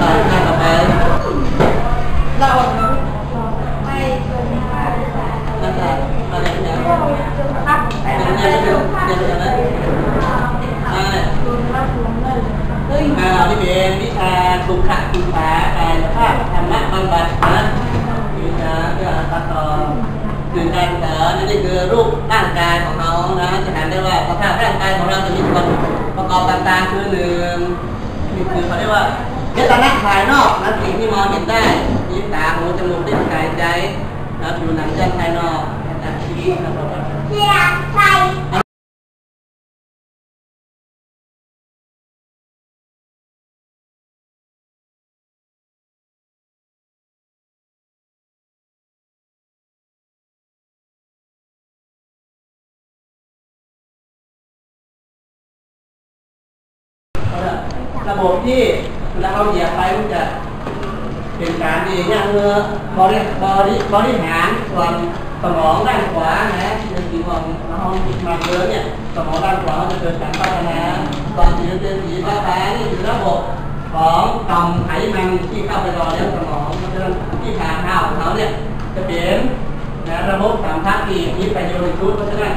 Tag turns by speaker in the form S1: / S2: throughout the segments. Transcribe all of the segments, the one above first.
S1: ต่อหน้าต่ไปเร
S2: าไน
S1: มาตามะไรนะสุกรภาพธระนะครัดนี่คือรูปร่างกายของน้อนะจะห็นได้ว่าร่างกายของเราจะมีส่ประกอบต่างๆคือหนึ่งนี่คือเขาเรียกว่า เจตนาภายนอกนะสิ่งที่มองเห็นได้มีตาหูจมูกลิ้นกายใจนะผิวหนังเส้นภายนอกนะชีวิตนะครับระบบที่ เวลาเราเหยียบไปมันจะเป็นการดีเนี่ยคือบริบริบริหารส่วนสมองด้านขวานะในสีของเรามาเยอะเนี่ยสมองด้านขวาจะเกิดการพัฒนาตอนสีเป็นสีฟ้าฟ้านี่คือระบบของต่อมไขมันที่เข้าไปรอเลี้ยงสมองเพราะฉะนั้นที่ขาเท้าของเขาเนี่ยจะเป็นนะระบบสามพักที่มีประโยชน์ชุดเพราะฉะนั้น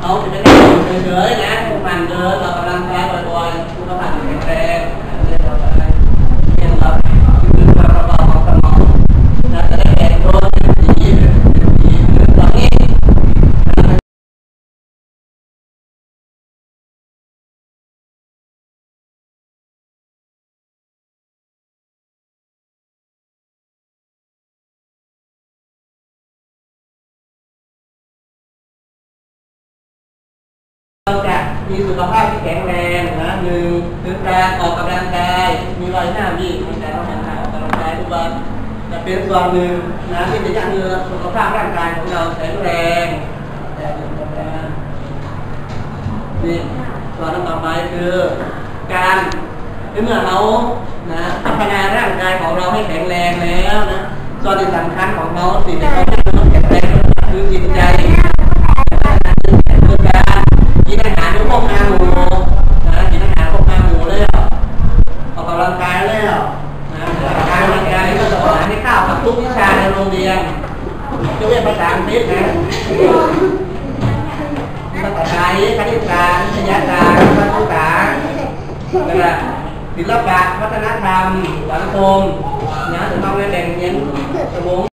S1: เขาจะไม่ได้อยู่เฉยๆนะทุกวันเดินเรากำลังกายบ่อยๆสุขภาพแข็งแรง มีสุขภาพที่แข็งแรงนะหนึ่งคือการออกกำลังกาย มีรอยหน้าวิ่งมีการออกกำลังกายออกกำลังกายทุกวันจะเป็นส่วนหนึ่งนะที่จะยังเนื้สุขภาพร่างกายของเราแข็งแรงแต่ยังแข็งแรงนี่ส่วนต่อไปคือ การเมื่อเรานะพัฒนาร่างกายของเราให้แข็งแรงแล้วนะส่วนที่สำคัญของเราสิ่งที่เขาต้องแข็งแรงคือจิตใจ คือการกินอาหารด้วยพวกอาหมูนะกินอาหารพวกอาหมูแล้วออกกำลังกายแล้วนะออกกำลังกายก็จะสอนให้ข้าวกับทุกวิชา ในโรงเรียนจะเรียนภาษาอังกฤษนะภาษาไทยคณิตศาสตร์วิทยาศาสตร์ภาษาศาสตร์แล้วก็ศิลปะวัฒนธรรมสังคมนะจะต้องได้แบ่งเรียนสมอง